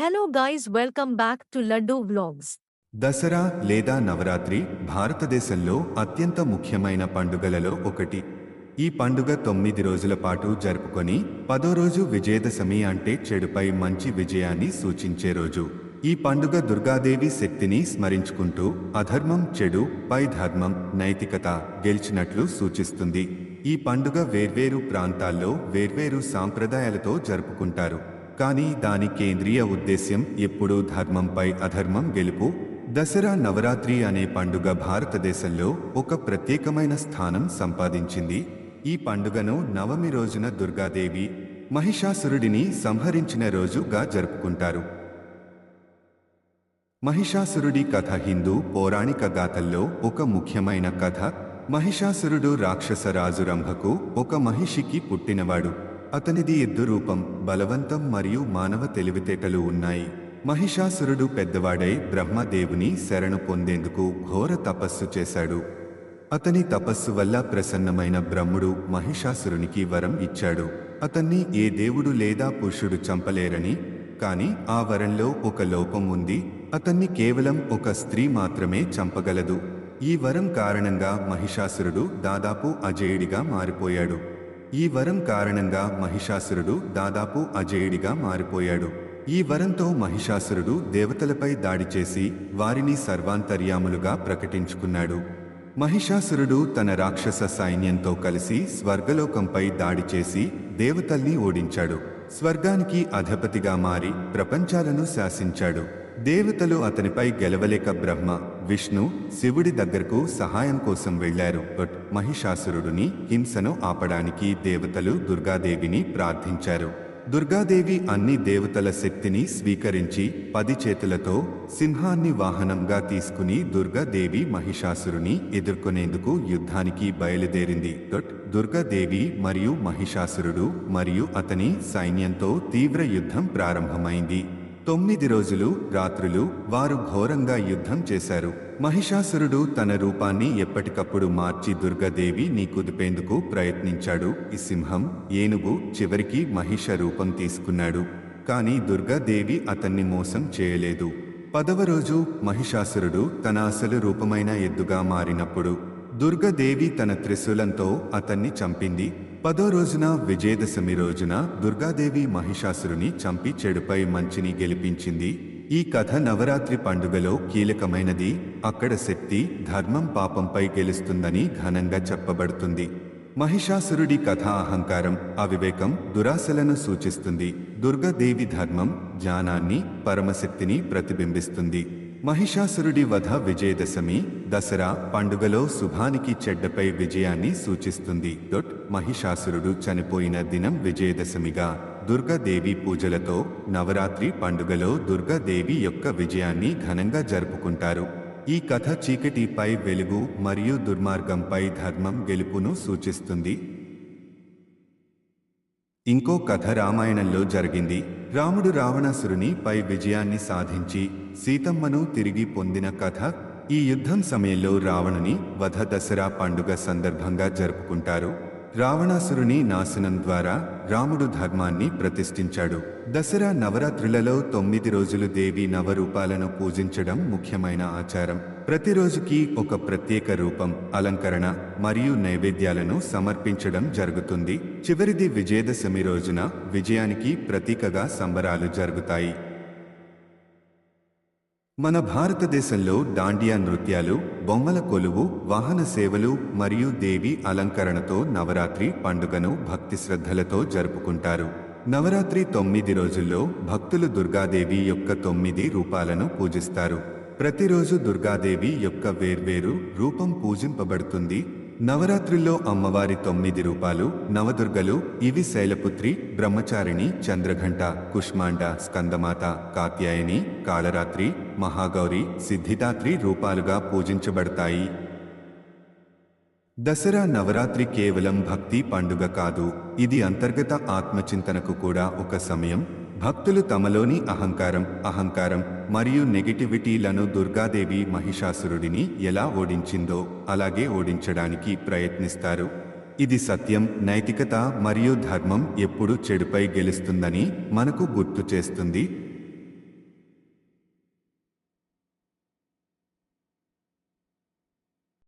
Hello guys welcome back to Laddu vlogs Dasara లేదా నవరాత్రి భారతదేశంలో అత్యంత ముఖ్యమైన పండుగలలో ఒకటి. ఈ పండుగ తొమ్మిది రోజుల పాటు జరుపుకొని పదో రోజు విజయదశమి అంటే చెడుపై మంచి విజయాన్ని సూచించే రోజు. ఈ పండుగ దుర్గాదేవి శక్తిని స్మరించుకుంటూ అధర్మం చెడు పై ధర్మం నైతికత గెలిచినట్లు సూచిస్తుంది. ఈ పండుగ వేర్వేరు ప్రాంతాల్లో వేర్వేరు సాంప్రదాయాలతో జరుపుకుంటారు. కానీ దాని కేంద్రీయ ఉద్దేశ్యం ఎప్పుడూ ధర్మంపై అధర్మం గెలుపు. దసరా నవరాత్రి అనే పండుగ భారతదేశంలో ఒక ప్రత్యేకమైన స్థానం సంపాదించింది. ఈ పండుగను నవమి రోజున దుర్గాదేవి మహిషాసురుడిని సంహరించిన రోజుగా జరుపుకుంటారు. మహిషాసురుడి కథ హిందూ పౌరాణిక గాథల్లో ఒక ముఖ్యమైన కథ. మహిషాసురుడు రాక్షస రంభకు ఒక మహిషికి పుట్టినవాడు. అతనిది ఎద్దురూపం బలవంతం మరియు మానవ తెలివితేటలు ఉన్నాయి. మహిషాసురుడు పెద్దవాడై బ్రహ్మదేవుని శరణు పొందేందుకు ఘోర తపస్సు చేశాడు. అతని తపస్సు వల్ల ప్రసన్నమైన బ్రహ్ముడు మహిషాసురునికి వరం ఇచ్చాడు. అతన్ని ఏ దేవుడు లేదా పురుషుడు చంపలేరని కాని ఆ వరంలో ఒక లోపం ఉంది. అతన్ని కేవలం ఒక స్త్రీ మాత్రమే చంపగలదు. ఈ వరం కారణంగా మహిషాసురుడు దాదాపు అజేయుడిగా మారిపోయాడు. ఈ వరం కారణంగా మహిషాసురుడు దాదాపు అజేయుడిగా మారిపోయాడు. ఈ వరంతో మహిషాసురుడు దేవతలపై దాడి చేసి వారిని సర్వాంతర్యాములుగా ప్రకటించుకున్నాడు. మహిషాసురుడు తన రాక్షస సైన్యంతో కలిసి స్వర్గలోకంపై దాడి చేసి దేవతల్ని ఓడించాడు. స్వర్గానికి అధిపతిగా మారి ప్రపంచాలను శాసించాడు. దేవతలు అతనిపై గెలవలేక బ్రహ్మ విష్ణు శివుడి దగ్గరకు సహాయం కోసం వెళ్ళారు బట్ మహిషాసురుడిని హింసను ఆపడానికి దేవతలు దుర్గాదేవిని ప్రార్థించారు. దుర్గాదేవి అన్ని దేవతల శక్తిని స్వీకరించి పది చేతులతో సింహాన్ని వాహనంగా తీసుకుని దుర్గాదేవి మహిషాసురుని ఎదుర్కొనేందుకు యుద్ధానికి బయలుదేరింది. దట్ దుర్గాదేవి మరియు మహిషాసురుడు మరియు అతని సైన్యంతో తీవ్ర యుద్ధం ప్రారంభమైంది. తొమ్మిది రోజులు రాత్రులు వారు ఘోరంగా యుద్ధం చేశారు. మహిషాసురుడు తన రూపాన్ని ఎప్పటికప్పుడు మార్చి దుర్గాదేవి నీ కుదిపేందుకు ప్రయత్నించాడు. ఈ సింహం ఏనుగు చివరికి మహిష రూపం తీసుకున్నాడు. కానీ దుర్గాదేవి అతన్ని మోసం చేయలేదు. పదవ రోజు మహిషాసురుడు తన అసలు రూపమైన ఎద్దుగా మారినప్పుడు దుర్గదేవి తన త్రిశూలంతో అతన్ని చంపింది. పదో రోజున విజయదశమి రోజున దుర్గాదేవి మహిషాసురుని చంపి చెడుపై మంచిని గెలిపించింది. ఈ కథ నవరాత్రి పండుగలో కీలకమైనది. అక్కడ శక్తి ధర్మం పాపంపై గెలుస్తుందని ఘనంగా చెప్పబడుతుంది. మహిషాసురుడి కథ అహంకారం అవివేకం దురాశలను సూచిస్తుంది. దుర్గాదేవి ధర్మం జ్ఞానాన్ని పరమశక్తిని ప్రతిబింబిస్తుంది. మహిషాసురుడి వధ విజయదశమి దసరా పండుగలో శుభానికి చెడ్డపై విజయాన్ని సూచిస్తుంది. డొట్ మహిషాసురుడు చనిపోయిన దినం విజయదశమిగా దుర్గాదేవి పూజలతో నవరాత్రి పండుగలో దుర్గాదేవి యొక్క విజయాన్ని ఘనంగా జరుపుకుంటారు. ఈ కథ చీకటిపై వెలుగు మరియు దుర్మార్గంపై ధర్మం గెలుపును సూచిస్తుంది. ఇంకో కథ రామాయణంలో జరిగింది. రాముడు రావణాసురుని పై విజయాన్ని సాధించి సీతమ్మను తిరిగి పొందిన కథ ఈ యుద్ధం సమయంలో రావణుని వధ దసరా పండుగ సందర్భంగా జరుపుకుంటారు. రావణాసురుని నాశనం ద్వారా రాముడు ధర్మాన్ని ప్రతిష్ఠించాడు. దసరా నవరాత్రులలో తొమ్మిది రోజులు దేవి నవరూపాలను పూజించడం ముఖ్యమైన ఆచారం. ప్రతిరోజుకి ఒక ప్రత్యేక రూపం అలంకరణ మరియు నైవేద్యాలను సమర్పించడం జరుగుతుంది. చివరిది విజయదశమి రోజున విజయానికి ప్రతీకగా సంబరాలు జరుగుతాయి. మన భారతదేశంలో దాండియా నృత్యాలు బొమ్మల కొలువు వాహన సేవలు మరియు దేవి అలంకరణతో నవరాత్రి పండుగను భక్తి శ్రద్ధలతో జరుపుకుంటారు. నవరాత్రి తొమ్మిది రోజుల్లో భక్తులు దుర్గాదేవి యొక్క తొమ్మిది రూపాలను పూజిస్తారు. ప్రతిరోజు దుర్గాదేవి యొక్క వేర్వేరు రూపం పూజింపబడుతుంది. నవరాత్రుల్లో అమ్మవారి తొమ్మిది రూపాలు నవదుర్గలు ఇవి శైలపుత్రి బ్రహ్మచారిణి చంద్రఘంట కుష్మాండ స్కందమాత కాత్యాయని కాళరాత్రి మహాగౌరి సిద్ధిదాత్రి రూపాలుగా పూజించబడతాయి. దసరా నవరాత్రి కేవలం భక్తి పండుగ కాదు ఇది అంతర్గత ఆత్మచింతనకు కూడా ఒక సమయం. భక్తులు తమలోని అహంకారం అహంకారం మరియు నెగిటివిటీలను దుర్గాదేవి మహిషాసురుడిని ఎలా ఓడించిందో అలాగే ఓడించడానికి ప్రయత్నిస్తారు. ఇది సత్యం నైతికత మరియు ధర్మం ఎప్పుడు చెడుపై గెలుస్తుందని మనకు గుర్తు చేస్తుంది.